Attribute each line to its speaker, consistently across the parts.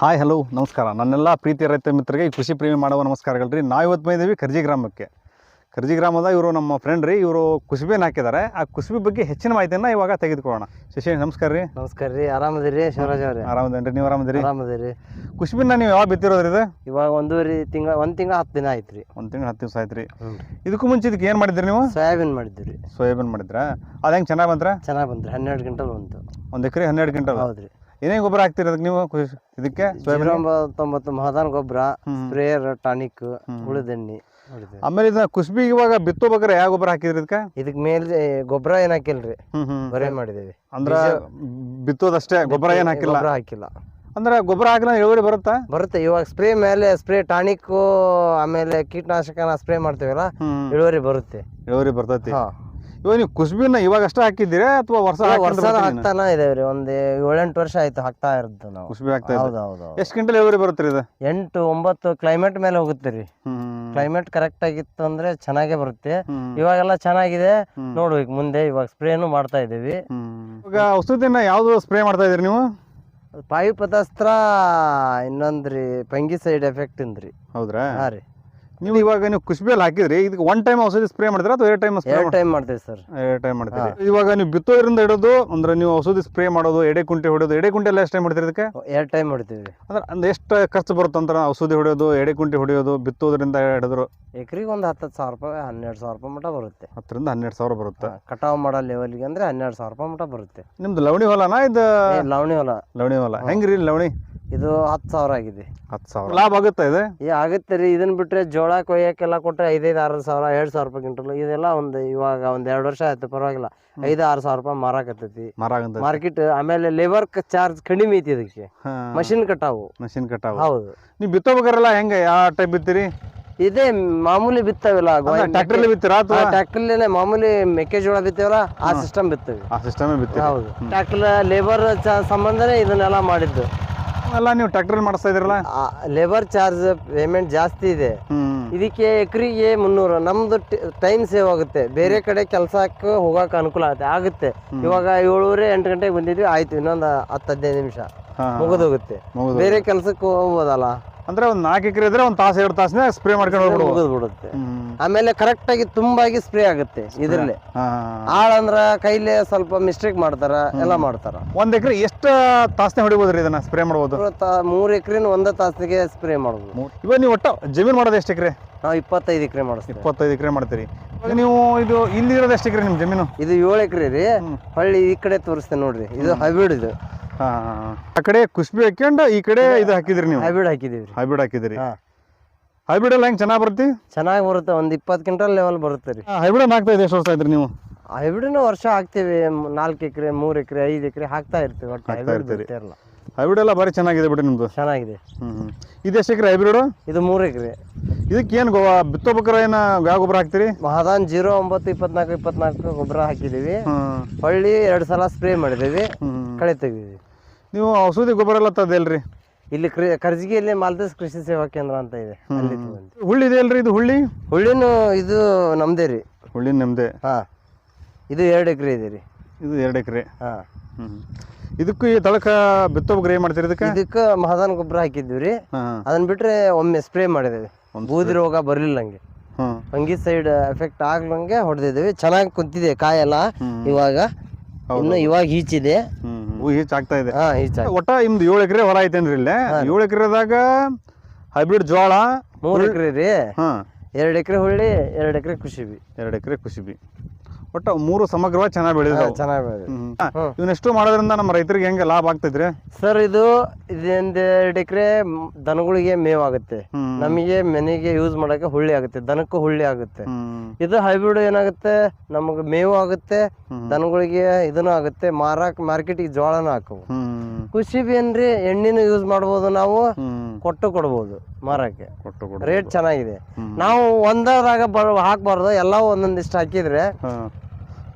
Speaker 1: Hi hello ನಮಸ್ಕಾರ. ನನ್ನೆಲ್ಲ ಪ್ರೀತಿ ರೈತ ಮಿತ್ರರಿಗೆ ಈ ಕೃಷಿ ಪ್ರೇಮಿ ಮಾಡುವ ನಮಸ್ಕಾರಗಳು ರೀ ನಾವು ಇವತ್ತು ಬಂದಿದ್ದೀವಿ ಕರ್ಜಿ ಗ್ರಾಮಕ್ಕೆ. ಕರ್ಜಿ ಗ್ರಾಮದ ಇವರು ನಮ್ಮ ಫ್ರೆಂಡ್ ರೀ. ಇವರು ಕುಸುಬಿನ ಹಾಕಿದ್ದಾರೆ. ಆ ಕುಸುಬಿ ಬಗ್ಗೆ ಹೆಚ್ಚಿನ ಮಾಹಿತಿಯನ್ನು ಇವಾಗ ತೆಗೆದುಕೊಳ್ಳೋಣ. ಶಶಿ ನಮಸ್ಕಾರ ರೀ.
Speaker 2: ನಮಸ್ಕಾರ ರೀ. ಆರಾಮದಿರಿ ಶಿವರಾಜ್ ಅವ್ರಿ?
Speaker 1: ಆರಾಮದೇನ್ರಿ? ನೀವು ಆರಾಮದಿರಿ?
Speaker 2: ಆರಾಮದಿರಿ.
Speaker 1: ಕುಸುಬಿನ ನೀವು ಯಾವಾಗ ಬಿತ್ತಿರೋದ್ರಿ ಇದು?
Speaker 2: ಇವಾಗ ಒಂದೂವರೆ ತಿಂಗಳ ಒಂದು ತಿಂಗಳ ಹತ್ತು ದಿನ ಆಯ್ತ್ರಿ
Speaker 1: ಒಂದು ತಿಂಗಳ ಹತ್ತು ದಿವಸ ಆಯ್ತು ರೀ. ಇದಕ್ಕೂ ಮುಂಚೆ ಇದಕ್ಕೆ ಏನು ಮಾಡಿದ್ರಿ ನೀವು?
Speaker 2: ಸೋಯಾಬೀನ್ ಮಾಡಿದ್ರಿ ರೀ.
Speaker 1: ಸೋಯಾಬೀನ್ ಮಾಡಿದ್ರಾ? ಅದು ಹೆಂಗೆ ಚೆನ್ನಾಗಿ ಬಂತ್ರ
Speaker 2: ಚೆನ್ನಾಗಿ ಬಂತ್ರಿ ಹನ್ನೆರಡು ಕ್ವಿಂಟಲ್ ಬಂತು.
Speaker 1: ಒಂದು ಎಕರೆ ಹನ್ನೆರಡು ಕ್ವಿಂಟಲ್
Speaker 2: ಹೌದ್ರಿ
Speaker 1: ಏನೇನು ಗೊಬ್ಬರ ಹಾಕ್ತೀರಿ ಅದಕ್ಕೆ ನೀವು? ಇದಕ್ಕೆ
Speaker 2: ತೊಂಬತ್ತು
Speaker 1: ಸೋಯಾಬೀನ್
Speaker 2: ಮಹದಾನ್ ಗೊಬ್ಬರ. Sprayer tonic. ಉಳಿದೆಣ್ಣಿ
Speaker 1: ಆಮೇಲೆ ಇದನ್ನ ಕುಸ್ಬಿ ಇವಾಗ ಬಿತ್ತೋಬೇಕಾರೆ ಯಾವ ಗೊಬ್ಬರ ಹಾಕಿದ್ರಿ ಇದಕ್ಕೆ?
Speaker 2: ಇದಕ್ ಮೇಲೆ ಗೊಬ್ಬರ ಏನ್ ಹಾಕಿಲ್ರಿ? ಬರೇ ಮಾಡಿದೀವಿ.
Speaker 1: ಅಂದ್ರ ಬಿತ್ತೋದಷ್ಟೇ ಗೊಬ್ಬರ ಏನ್ ಹಾಕಿಲ್ಲ?
Speaker 2: ಗೊಬ್ಬರ ಹಾಕಿಲ್ಲ.
Speaker 1: ಅಂದ್ರ ಗೊಬ್ಬರ ಹಾಕಿಲ್ಲ ಇಳುವರಿ ಬರುತ್ತಾ?
Speaker 2: ಬರುತ್ತೆ. ಇವಾಗ ಸ್ಪ್ರೇ ಮೇಲೆ ಸ್ಪ್ರೇ ಟಾನಿಕ್ ಆಮೇಲೆ ಕೀಟನಾಶಕನ ಸ್ಪ್ರೇ ಮಾಡ್ತೀವಲ್ಲ ಇಳುವರಿ ಬರುತ್ತೆ.
Speaker 1: ಇಳುವರಿ ಬರ್ತೈತಿ.
Speaker 2: ಹಾ.
Speaker 1: ಇವಾಗ ನೀವು ಕುಸ್ಬಿನ ಇವಾಗ ಅಷ್ಟೇ ಹಾಕಿದ್ದೀರಾ ಅಥವಾ ವರ್ಷ
Speaker 2: ವರ್ಷ ಹಾಕ್ತಾನ ಇದೇವ್ರಿ ಒಂದ್ ಏಳೆಂಟು ವರ್ಷ ಆಯ್ತು ಹಾಕ್ತಾ ಇರೋದು ನಾವು.
Speaker 1: ಕುಸುಬಿ ಹಾಕ್ತಾ
Speaker 2: ಹೌದು ಹೌದು
Speaker 1: ಎಷ್ಟು ಕ್ವಿಂಟಲ್ ಇಳುವರಿ ಬರುತ್ತೆ ಇದು?
Speaker 2: ಎಂಟು ಒಂಬತ್ತು ಕ್ಲೈಮೇಟ್ ಮೇಲೆ ಹೋಗುತ್ತೆ ರೀ ಕ್ಲೈಮೇಟ್ ಕರೆಕ್ಟ್ ಆಗಿತ್ತು ಅಂದ್ರೆ ಚೆನ್ನಾಗೇ ಬರುತ್ತೆ. ಇವಾಗೆಲ್ಲ ಚೆನ್ನಾಗಿದೆ.
Speaker 1: ನೋಡು
Speaker 2: ನೋಡ್ಬೇಕು ಮುಂದೆ ಇವಾಗ ಸ್ಪ್ರೇನು ಮಾಡ್ತಾ ಇದೀವಿ
Speaker 1: ಇವಾಗ ಔಷಧಿನ ಯಾವ್ದು ಸ್ಪ್ರೇ ಮಾಡ್ತಾ ಇದೀರಿ ನೀವು?
Speaker 2: ಪಾಯು ಪದಾಸ್ತ್ರ ಇನ್ನೊಂದ್ರಿ ಪಂಗಿ ಸೈಡ್ ಎಫೆಕ್ಟ್ ಇಂದ್ರಿ.
Speaker 1: ಹೌದ್ರಾ?
Speaker 2: ಹಾ ರೀ.
Speaker 1: ನೀವು ಇವಾಗ ನೀವು ಕುಸುಬಿಯಲ್ಲಿ ಹಾಕಿದ್ರಿ? ಇದಕ್ಕೆ ಒನ್ ಟೈಮ್ ಔಷಧಿ ಸ್ಪ್ರೇ ಮಾಡಿದ್ರೆ ಅಥವಾ ಎರಡು ಟೈಮ್ ಸ್ಪ್ರೇ
Speaker 2: ಎರಡು ಟೈಮ್ ಮಾಡ್ತೀವಿ ಸರ್.
Speaker 1: ಎರಡು ಟೈಮ್ ಮಾಡ್ತೀವಿ ಇವಾಗ ನೀವು ಬಿತ್ತೋದ್ರಿಂದ ಹಿಡಿದು ಅಂದ್ರೆ ನೀವು ಔಷಧಿ ಸ್ಪ್ರೇ ಮಾಡೋದು ಎಡೆ ಕುಂಟೆ ಹೊಡೆಯೋದು ಎಡೆ ಕುಂಟೆ ಎಲ್ಲ ಎಷ್ಟು ಟೈಮ್ ಮಾಡ್ತೀರಿ ಇದಕ್ಕೆ?
Speaker 2: ಎರಡು ಟೈಮ್ ಮಾಡ್ತೀವಿ.
Speaker 1: ಅಂದ್ರೆ ಅಂದ್ರೆ ಎಷ್ಟು ಖರ್ಚು ಬರುತ್ತೆ ಅಂತ ಔಷಧಿ ಹೊಡೆಯೋದು ಎಡೆ ಕುಂಟೆ ಹೊಡೆಯೋದು ಬಿತ್ತೋದ್ರಿಂದ ಹಿಡಿದ್ರು?
Speaker 2: ಎಕರೆಗೆ ಒಂದು ಹತ್ತು ಸಾವಿರ ರೂಪಾಯಿ ಹನ್ನೆರಡು ಸಾವಿರ ರೂಪಾಯಿ ಮಟ ಬರುತ್ತೆ.
Speaker 1: ಹತ್ತರಿಂದ ಹನ್ನೆರಡು ಸಾವಿರ ಬರುತ್ತೆ.
Speaker 2: ಕಟಾವು ಮಾಡೋ ಲೆವೆಲ್ಗೆ ಅಂದ್ರೆ ಹನ್ನೆರಡು ಸಾವಿರ ರೂಪಾಯಿ ಮಟ ಬರುತ್ತೆ.
Speaker 1: ನಿಮ್ದು ಲವಣಿ ಹೊಲನಾ ಇದು?
Speaker 2: ಲವಣಿ ಹೊಲ.
Speaker 1: ಲವಣಿ ಹೊಲ. ಹೆಂಗ್ರಿ ಲವಣಿ?
Speaker 2: ಇದು ಹತ್ತು ಸಾವಿರ ಆಗಿದೆ.
Speaker 1: ಹತ್ತು ಸಾವಿರ. ಲಾಭ ಆಗುತ್ತೆ ಇದೆ?
Speaker 2: ಏ ಆಗುತ್ತೆ ರೀ. ಇದನ್ನ ಬಿಟ್ರೆ ಜೋಳ ಕೊಯ್ಯಕ್ಕೆಲ್ಲ ಕೊಟ್ಟರೆ ಐದೈದು ಆರು ಸಾವಿರ ಎರಡು ಸಾವಿರ ರೂಪಾಯಿ ಕ್ವಿಂಟಲ್ ಇದೆಲ್ಲ ಒಂದು ಇವಾಗ ಒಂದು ಎರಡು ವರ್ಷ ಆಯ್ತು ಪರವಾಗಿಲ್ಲ. ಐದು ಆರು ಸಾವಿರ ರೂಪಾಯಿ ಮಾರಾಕತ್ತೈತಿ
Speaker 1: ಮರ
Speaker 2: ಮಾರ್ಕೆಟ್ ಆಮೇಲೆ ಲೇಬರ್ ಚಾರ್ಜ್ ಕಡಿಮೆ ಐತಿ ಇದಕ್ಕೆ. ಮಷಿನ್ ಕಟಾವು
Speaker 1: ಮಷಿನ್ ಕಟಾವು
Speaker 2: ಹೌದು.
Speaker 1: ನೀವು ಬಿತ್ತೋಬೇಕಾರಲ್ಲ ಹೆಂಗೆ ಯಾವ ಟೈಪ್ ಬಿತ್ತೀರಿ?
Speaker 2: ಇದೇ ಮಾಮೂಲಿ ಬಿತ್ತವಿಲ್ಲ.
Speaker 1: ಟ್ರ್ಯಾಕ್ಟರ್ಲಿ ಬಿತ್ತೀರಾ ಅಥವಾ?
Speaker 2: ಟ್ರ್ಯಾಕ್ಟರ್ಲೇನೆ ಮಾಮೂಲಿ ಮೆಕ್ಕೆಜೋಳ ಬಿತ್ತೇವಲ್ಲ ಆ ಸಿಸ್ಟಮ್ ಬಿತ್ತೇವಿ.
Speaker 1: ಆ ಸಿಸ್ಟಮ್ ಬಿತ್ತೀವಿ
Speaker 2: ಹೌದು. ಟ್ರ್ಯಾಕ್ಟರ್ ಲೇಬರ್ ಸಂಬಂಧನೇ ಇದನ್ನೆಲ್ಲ ಮಾಡಿದ್ದು.
Speaker 1: ಎಲ್ಲ ನೀವು ಟ್ರ್ಯಾಕ್ಟರ್ ಮಾಡಿಸ್ತಾ ಇದ್ರಲ್ಲ
Speaker 2: ಲೇಬರ್ ಚಾರ್ಜ್ ಪೇಮೆಂಟ್ ಜಾಸ್ತಿ ಇದೆ. ಇದಕ್ಕೆ ಎಕರಿಗೆ ಮುನ್ನೂರು ನಮ್ದು ಟೈಮ್ ಸೇವ್ ಆಗುತ್ತೆ. ಬೇರೆ ಕಡೆ ಕೆಲಸಕ್ಕೆ ಹೋಗಕ್ಕೆ ಅನುಕೂಲ ಆಗುತ್ತೆ ಆಗುತ್ತೆ. ಇವಾಗ ಏಳುವರೆ ಎಂಟು ಗಂಟೆಗೆ ಬಂದಿದ್ವಿ ಆಯ್ತು ಇನ್ನೊಂದು ಹತ್ತು ಹದಿನೈದು ನಿಮಿಷ. ಮುಗಿದೋಗುತ್ತೆ ಬೇರೆ ಕೆಲಸಕ್ಕೆ ಹೋಗ್ಬೋದಲ್ಲ?
Speaker 1: ಅಂದ್ರೆ ಒಂದು ನಾಲ್ಕು ಎಕರೆ ಇದ್ರೆ ಒಂದು ತಾಸು ಎರಡು ತಾಸನೇ ಸ್ಪ್ರೇ ಮಾಡ್ಕೊಂಡು ಹೋಗ್ಬಿಡ್ಬೋದು.
Speaker 2: ಬಿಡುತ್ತೆ ಆಮೇಲೆ ಕರೆಕ್ಟ್ ಆಗಿ ತುಂಬಾಗಿ ಸ್ಪ್ರೇ ಆಗುತ್ತೆ ಇದ್ರಲ್ಲಿ. ಆಳಂದ್ರ ಕೈಲೇ ಸ್ವಲ್ಪ ಮಿಸ್ಟೇಕ್ ಮಾಡ್ತಾರ ಎಲ್ಲ ಮಾಡ್ತಾರ.
Speaker 1: ಒಂದ್ ಎಕರೆ ಎಷ್ಟು ತಾಸನೆ ಹೊಡಿಬೋದ್ರಿ ಇದನ್ನ ಸ್ಪ್ರೇ ಮಾಡ್ಬೋದು?
Speaker 2: ಮೂರ್ ಎಕರೆನ ಒಂದ ತಾಸಿಗೆ ಸ್ಪ್ರೇ ಮಾಡ್ಬೋದು.
Speaker 1: ಇವಾಗ ನೀವು ಒಟ್ಟು ಜಮೀನ್ ಮಾಡೋದು ಎಷ್ಟು ಎಕರೆ?
Speaker 2: ನಾವು ಇಪ್ಪತ್ತೈದು ಎಕರೆ ಮಾಡಿಸ್ತೀವಿ.
Speaker 1: ಇಪ್ಪತ್ತೈದು ಎಕರೆ ಮಾಡ್ತೀರಿ. ನೀವು ಇದು ಇಲ್ಲಿರೋದು ಎಷ್ಟು ಎಕರೆ ನಿಮ್ಮ ಜಮೀನು?
Speaker 2: ಇದು ಏಳು ಎಕರೆ ರೀ. ಹಳ್ಳಿ ಈ ಕಡೆ ತೋರಿಸ್ತೇನೆ ನೋಡ್ರಿ. ಇದು ಹೈಬ್ರಿಡ್ ಇದು.
Speaker 1: ಆ ಕಡೆ ಕುಸ್ಬಿ ಹಾಕ್ಯಂಡ್ ಈ ಕಡೆ ಇದು ಹಾಕಿದ್ರಿ ನೀವು?
Speaker 2: ಹೈಬ್ರಿಡ್ ಹಾಕಿದೀವಿ ರೀ.
Speaker 1: ಹೈಬ್ರಿಡ್ ಹಾಕಿದ್ರಿ
Speaker 2: ಹಾ.
Speaker 1: ಹೈಬ್ರಿಡ್ ಎಲ್ಲ ಹೆಂಗ್ ಚೆನ್ನಾಗಿ ಬರುತ್ತೆ?
Speaker 2: ಚೆನ್ನಾಗಿ ಬರುತ್ತೆ ಒಂದ್ ಇಪ್ಪತ್ತು ಕ್ವಿಂಟಲ್ ಲೆವೆಲ್ ಬರುತ್ತೆ ರೀ.
Speaker 1: ಹೈಬ್ರಿಡ್ ಹಾಕ್ತಾ ಇದೆ ಎಷ್ಟು ವರ್ಷ ಆಯ್ತು ನೀವು?
Speaker 2: ಹೈಬ್ರಿಡ್ನು ವರ್ಷ ಹಾಕ್ತೀವಿ ಮ್- ನಾಲ್ಕು ಎಕರೆ ಮೂರ್ ಎಕರೆ ಐದು ಎಕರೆ ಹಾಕ್ತಾ ಇರ್ತೀವಿ ಒಟ್ಟು ಹೈಬ್ರಿಡ್
Speaker 1: ಇರ್ತೀರಿ. ಹೈಬ್ರಿಡ್ ಎಲ್ಲ ಬಾರಿ ಚೆನ್ನಾಗಿದೆ ಬಿಡಿ ನಿಮ್ದು?
Speaker 2: ಚೆನ್ನಾಗಿದೆ.
Speaker 1: ಹ್ಮ್ ಹ್ಮ್. ಇದು ಎಷ್ಟು ಎಕರೆ ಹೈಬ್ರಿಡ್
Speaker 2: ಇದು ಮೂರ್ ಎಕರೆ.
Speaker 1: ಇದಕ್ಕೆ ಏನು ಗೋ ಬಿತ್ತೋಬಕ್ರ ಏನ ಯಾವ ಗೊಬ್ಬರ ಹಾಕ್ತೀರಿ?
Speaker 2: ಮಹಾದಾನ್ ಜೀರೋ ಒಂಬತ್ತು ಇಪ್ಪತ್ನಾಲ್ಕು ಇಪ್ಪತ್ನಾಲ್ಕು ಗೊಬ್ಬರ ಹಾಕಿದೀವಿ
Speaker 1: ಹ್ಮ್.
Speaker 2: ಹೊಳ್ಳಿ ಎರಡು ಸಲ ಸ್ಪ್ರೇ ಮಾಡಿದೀವಿ
Speaker 1: ಹ್ಮ್.
Speaker 2: ಕಳೆ ತೆಗೆದಿವಿ
Speaker 1: ನೀವು ಔಷಧಿ ಗೊಬ್ಬರ ಎಲ್ಲ ತದಲ್ರಿ?
Speaker 2: ಇಲ್ಲಿ ಕ್ರಿ ಕರ್ಜಿಗಿಯಲ್ಲಿ ಮಾಲ್ದೇಶ್ ಕೃಷಿ ಸೇವಾ ಕೇಂದ್ರ ಅಂತ ಇದೆ. ಅಲ್ಲಿ ತಗೊಂಡ್ವಿ.
Speaker 1: ಹುಳ್ಳಿ ಇದೆ ಅಲ್ರಿ ಇದು ಹುಳ್ಳಿ?
Speaker 2: ಹುಳ್ಳಿನೂ ಇದು ನಮ್ದೇ ರೀ.
Speaker 1: ಹುಳ್ಳಿ ನಿಮ್ದೆ?
Speaker 2: ಹಾ. ಇದು ಎರಡು ಎಕರೆ ಇದೆ ರೀ.
Speaker 1: ಇದು ಎರಡು ಎಕರೆ?
Speaker 2: ಹಾ.
Speaker 1: ಹ್ಮ್. ಇದಕ್ಕೂ ಈ ತಳಕ ಬಿತ್ತೋ ಗ್ರೇ ಮಾಡ್ತೀರಿ ಇದಕ್ಕೆ?
Speaker 2: ಇದಕ್ಕೆ ಮಹದಾನ ಗೊಬ್ಬರ ಹಾಕಿದ್ವಿ ರೀ.
Speaker 1: ಹಾಂ
Speaker 2: ಅದನ್ನ ಬಿಟ್ರೆ ಒಮ್ಮೆ ಸ್ಪ್ರೇ ಮಾಡಿದೇವೆ ಬೂದಿ ರೋಗ ಬರಲಿಲ್ಲ ಹಂಗೆ.
Speaker 1: ಹಾಂ
Speaker 2: ಫಂಗಿ ಸೈಡ್ ಎಫೆಕ್ಟ್ ಆಗ್ಲಂಗೆ ಹೊಡೆದಿದ್ದೀವಿ. ಚೆನ್ನಾಗಿ ಕುಂತಿದೆ ಕಾಯೆಲ್ಲ. ಇವಾಗ. ಇನ್ನು ಇವಾಗ ಈಚಿದೆ.
Speaker 1: ಹ್ಮ್. ಹೆಚ್ಚು ಆಗ್ತಾ ಇದೆ.
Speaker 2: ಹಾ ಈಚ
Speaker 1: ಒಟ್ಟ ನಿಮ್ದು ಏಳು ಎಕರೆ ಹೊಲ ಐತೇನ್ರಿ ಇಲ್ಲೇ? ಏಳು ಎಕರೆದಾಗ ಹೈಬ್ರಿಡ್ ಜೋಳ
Speaker 2: ಮೂರು ಎಕರೆ ರೀ.
Speaker 1: ಹಾಂ.
Speaker 2: ಎರಡು ಎಕರೆ ಹುಳ್ಳಿ ಎರಡು ಎಕರೆ ಕುಶಿಬಿ
Speaker 1: ಎರಡು ಎಕರೆ ಕುಸಿಬಿ ಒಟ್ಟ ಮೂರು ಸಮಗ್ರವಾಗಿ ಚೆನ್ನಾಗಿ ಬೆಳೆದ
Speaker 2: ಚೆನ್ನಾಗಿ ಬೆಳೆದಿದೆ.
Speaker 1: ಇವನ್ನೆಷ್ಟು ಮಾಡೋದ್ರಿಂದ ನಮ್ಮ ರೈತರಿಗೆ ಹೆಂಗೆ ಲಾಭ ಆಗ್ತೈತ್ರಿ?
Speaker 2: ಸರ್ ಇದು ಇದೊಂದು ಎರಡು ಎಕರೆ ದನಗಳಿಗೆ ಮೇವು ಆಗುತ್ತೆ. ನಮಗೆ ಮನೆಗೆ ಯೂಸ್ ಮಾಡಕ್ಕೆ ಹುಳ್ಳಿ ಆಗುತ್ತೆ. ದನಕ್ಕೂ ಹುಳ್ಳಿ ಆಗುತ್ತೆ. ಇದು ಹೈಬ್ರಿಡ್ ಏನಾಗುತ್ತೆ? ನಮಗೆ ಮೇವು ಆಗುತ್ತೆ ದನಗಳಿಗೆ ಇದನ್ನು ಆಗುತ್ತೆ. ಮಾರಾಕ್ ಮಾರ್ಕೆಟಿಗೆ ಜೋಳನ ಹಾಕವು. ಖುಷಿ ಏನ್ರಿ ಎಣ್ಣಿನೂ ಯೂಸ್ ಮಾಡ್ಬೋದು ನಾವು ಕೊಟ್ಟು ಕೊಡ್ಬೋದು ಮಾರಕ್ಕೆ. ರೇಟ್ ಚೆನ್ನಾಗಿದೆ. ನಾವು ಒಂದರಾಗ ಬರ್ ಹಾಕ್ಬಾರ್ದು ಎಲ್ಲ ಒಂದೊಂದಿಷ್ಟು ಹಾಕಿದ್ರೆ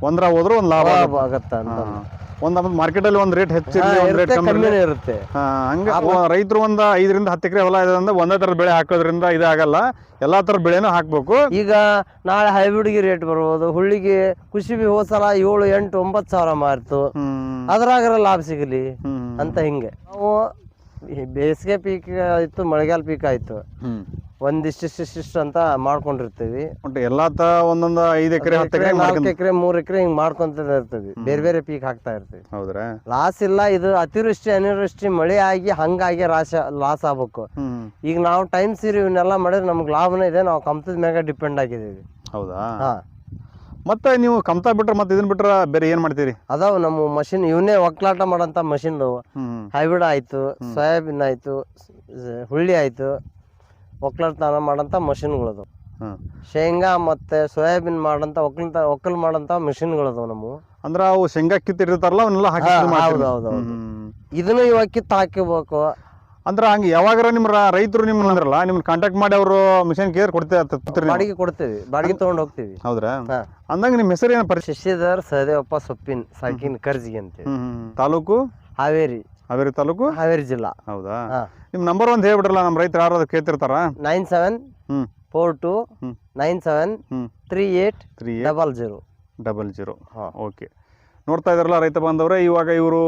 Speaker 1: ಒಂದ್ರ ಹೋದ್ರೆ ಒಂದು ಲಾಭ
Speaker 2: ಲಾಭ ಆಗತ್ತ ಅಂತ.
Speaker 1: ಒಂದು ಆಮೇಲೆ ಮಾರ್ಕೆಟಲ್ಲಿ ಒಂದು ರೇಟ್ ಹೆಚ್ಚಿರಲಿ ಒಂದು ರೇಟ್
Speaker 2: ಹೆಚ್ಚು
Speaker 1: ಕಮ್ಮಿ
Speaker 2: ಕಮ್ಮಿನೇ ಇರುತ್ತೆ.
Speaker 1: ಹಂಗೆ ರೈತರು ಒಂದು ಐದರಿಂದ ಹತ್ತು ಎಕರೆ ಹೊಲ ಇದೆ ಅಂದ್ರೆ ಒಂದೇ ಥರದ ಬೆಳೆ ಹಾಕೋದ್ರಿಂದ ಇದಾಗಲ್ಲ ಎಲ್ಲಾ ತರ ಬೆಳೆನೂ ಹಾಕ್ಬೇಕು.
Speaker 2: ಈಗ ನಾಳೆ ಹೈಬ್ರಿಡ್ಗೆ ರೇಟ್ ಬರ್ಬೋದು ಹುಳ್ಳಿಗೆ ಕುಸಿಬಿ ಹೋಸಲ ಏಳು ಎಂಟು ಒಂಬತ್ತು ಸಾವಿರ ಮಾರ್ತು.
Speaker 1: ಅದ್ರಾಗ
Speaker 2: ಅದ್ರಾಗರ ಲಾಭ ಸಿಗಲಿ ಅಂತ ಹಿಂಗೆ. ನಾವು ಬೇಸಿಗೆ ಪೀಕ್ ಆಯ್ತು ಮಳೆಗಾಲ ಪೀಕ್ ಆಯ್ತು. ಒಂದಿಷ್ಟಿಷ್ಟಿಷ್ಟು ಅಂತ ಮಾಡ್ಕೊಂಡಿರ್ತೀವಿ.
Speaker 1: ಒಟ್ಟು ಎಲ್ಲಾ ತ ಒಂದೊಂದು ಐದು ಎಕರೆ ಹತ್ತು ಎಕರೆ
Speaker 2: ನಾಲ್ಕು ಎಕರೆ ಮೂರ್ ಎಕರೆ ಹಿಂಗ್ ಮಾಡ್ಕೊಂತ ಇರ್ತೀವಿ. ಬೇರೆ ಬೇರೆ ಪೀಕ್ ಹಾಕ್ತಾ ಇರ್ತೀವಿ.
Speaker 1: ಹೌದ್ರಾ?
Speaker 2: ಲಾಸ್ ಇಲ್ಲ ಇದು ಅತಿವೃಷ್ಟಿ ಅನಿವೃಷ್ಟಿ ಮಳೆ ಆಗಿ ಹಂಗಾಗಿ ರಾಶ ಲಾಸ್ ಆಗ್ಬೇಕು. ಈಗ ನಾವು ಟೈಮ್ ಸೀರಿ ಇವನ್ನೆಲ್ಲ ಮಾಡಿದ್ರೆ ನಮ್ಗೆ ಲಾಭನೇ ಇದೆ ನಾವು ಕಮ್ತದ ಮ್ಯಾಗ ಡಿಪೆಂಡ್ ಆಗಿದ್ದೀವಿ.
Speaker 1: ಹೌದಾ?
Speaker 2: ಹಾ.
Speaker 1: ಮತ್ತೆ ನೀವು ಕಮ್ತಾ ಬಿಟ್ರೆ ಮತ್ತೆ ಇದನ್ನ ಬಿಟ್ರೆ ಬೇರೆ ಏನ್ ಮಾಡ್ತೀರಿ?
Speaker 2: ಅದಾವ ನಮ್ಮ ಮಷಿನ್ ಇವನ್ನೇ ಒಕ್ಕಲಾಟ ಮಾಡೋಂತ ಮಷಿನ್ ಹೈಬ್ರಿಡ್ ಆಯ್ತು ಸೋಯಾಬೀನ್ ಆಯ್ತು ಹುಳ್ಳಿ ಆಯ್ತು ಒಕ್ಕಲತನ ಮಾಡೋಂಥ ಮಷಿನ್ಗಳದು ಶೇಂಗಾ ಮತ್ತೆ ಸೋಯಾಬೀನ್ ಮಾಡೋಂಥ ಒಕ್ಕಲತ ಒಕ್ಕಲ್ ಮಾಡೋಂಥ ಮಿಷಿನ್ಗಳದಾವ ನಮ್ಮ
Speaker 1: ಅಂದ್ರೆ ಅವು ಶೇಂಗಾ ಕಿತ್ತಿಟ್ಟಿರ್ತಾರಲ್ಲ ಅವನ್ನೆಲ್ಲ ಹಾಕಿ
Speaker 2: ಹಾ. ಹೌದು, ಹೌದು, ಹೌದು. ಇದನ್ನು ಇವಾಗ ಕಿತ್ತು ಹಾಕಿಬೇಕು
Speaker 1: ಅಂದ್ರೆ ಹಂಗೆ ಯಾವಾಗಾರ ನಿಮ್ಮ ರ- ರೈತರು ನಿಮ್ಮನ್ನ ಅಂದ್ರಲ್ಲ ಕಾಂಟ್ಯಾಕ್ಟ್ ಮಾಡಿ ಅವರು ಮಿಷನ್ ಕೇರ್ ಕೊಡ್ತೇವೆ
Speaker 2: ಬಾಡಿಗೆ ಕೊಡ್ತೀವಿ ಬಾಡಿಗೆ ತಗೊಂಡ್ ಹೋಗ್ತೀವಿ.
Speaker 1: ಹೌದ್ರಾ?
Speaker 2: ಹಾ.
Speaker 1: ಅಂದಂಗ ನಿಮ್ಮ ಹೆಸರು ಏನು ಪರಿಚಯ
Speaker 2: ಶಶಿಧರ್ ಸಹದೇವಪ್ಪ ಸೊಪ್ಪಿನ ಸಾಕಿನ ಕರ್ಜಿಗೆ ಅಂತೇಳಿ.
Speaker 1: ತಾಲೂಕು?
Speaker 2: ಹಾವೇರಿ.
Speaker 1: ಹಾವೇರಿ ತಾಲೂಕು?
Speaker 2: ಹಾವೇರಿ ಜಿಲ್ಲಾ.
Speaker 1: ಹೌದಾ?
Speaker 2: ಹಾ.
Speaker 1: ನಿಮ್ಮ ನಂಬರ್ ಒಂದ್ ಹೇಳ್ಬಿಡ್ರಲ್ಲ ನಮ್ಮ ರೈತರು ಯಾರು ಕೇಳ್ತಿರ್ತಾರ?
Speaker 2: Nine seven
Speaker 1: hmm.
Speaker 2: Four two
Speaker 1: hmm.
Speaker 2: Nine seven
Speaker 1: hmm.
Speaker 2: Three eight
Speaker 1: three
Speaker 2: double zero.
Speaker 1: Double zero.
Speaker 2: ಹಾ.
Speaker 1: ಓಕೆ. ನೋಡ್ತಾ ಇದಾರಲ್ಲ ರೈತ ಬಾಂಧವರೇ ಇವಾಗ ಇವರು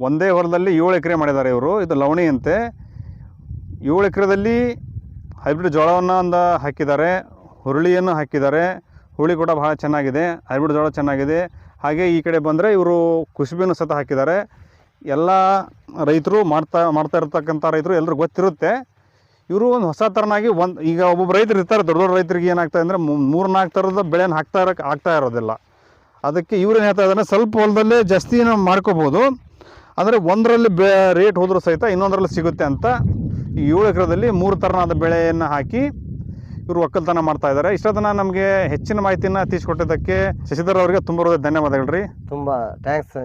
Speaker 1: ಒಂದೇ ಹೊಲದಲ್ಲಿ ಏಳು ಎಕರೆ ಮಾಡಿದ್ದಾರೆ ಇವರು. ಇದು ಲವಣಿ ಅಂತೆ. ಏಳು ಎಕರೆದಲ್ಲಿ ಹೈಬ್ರಿಡ್ ಜೋಳವನ್ನು ಅಂದ ಹಾಕಿದ್ದಾರೆ ಹುರುಳಿಯನ್ನು ಹಾಕಿದ್ದಾರೆ. ಹುರುಳಿ ಕೂಡ ಬಹಳ ಚೆನ್ನಾಗಿದೆ ಹೈಬ್ರಿಡ್ ಜೋಳ ಚೆನ್ನಾಗಿದೆ. ಹಾಗೆ ಈ ಕಡೆ ಬಂದರೆ ಇವರು ಕುಸುಬಿನ ಸತ ಹಾಕಿದ್ದಾರೆ. ಎಲ್ಲ ರೈತರು ಮಾಡ್ತಾ ಮಾಡ್ತಾ ಇರ್ತಕ್ಕಂಥ ರೈತರು ಎಲ್ಲರೂ ಗೊತ್ತಿರುತ್ತೆ. ಇವರು ಒಂದು ಹೊಸ ಥರನಾಗಿ ಒಂದು, ಈಗ ಒಬ್ಬೊಬ್ಬ ರೈತರು ಇರ್ತಾರೆ, ದೊಡ್ಡ ದೊಡ್ಡ ರೈತರಿಗೆ ಏನಾಗ್ತದೆ ಅಂದರೆ ಮೂರು ನಾಲ್ಕು ಥರದ ಬೆಳೆನ ಹಾಕ್ತಾ ಇರೋಕೆ ಆಗ್ತಾ ಇರೋದಿಲ್ಲ. ಅದಕ್ಕೆ ಇವ್ರೇನು ಹೇಳ್ತಾ ಇದ್ದಾರೆ ಸ್ವಲ್ಪ ಹೊಲದಲ್ಲೇ ಜಾಸ್ತಿ ನಾವು ಮಾಡ್ಕೋಬೋದು ಅಂದರೆ ಒಂದರಲ್ಲಿ ಬೆ ರೇಟ್ ಹೋದರೂ ಸಹಿತ ಇನ್ನೊಂದರಲ್ಲಿ ಸಿಗುತ್ತೆ ಅಂತ ಈ ಏಳು ಎಕರೆದಲ್ಲಿ ಮೂರು ಥರನಾದ ಬೆಳೆಯನ್ನು ಹಾಕಿ ಇವರು ಒಕ್ಕಲ್ತನ ಮಾಡ್ತಾ ಇದ್ದಾರೆ ಇಷ್ಟೊತ್ತನ ನಮಗೆ ಹೆಚ್ಚಿನ ಮಾಹಿತಿಯನ್ನು ತಿಳಿಸ್ಕೊಟ್ಟಿದ್ದಕ್ಕೆ ಶಶಿಧರ್ ಅವರಿಗೆ ತುಂಬ ಧನ್ಯವಾದಗಳು ರೀ.
Speaker 2: ತುಂಬ ಥ್ಯಾಂಕ್ಸ್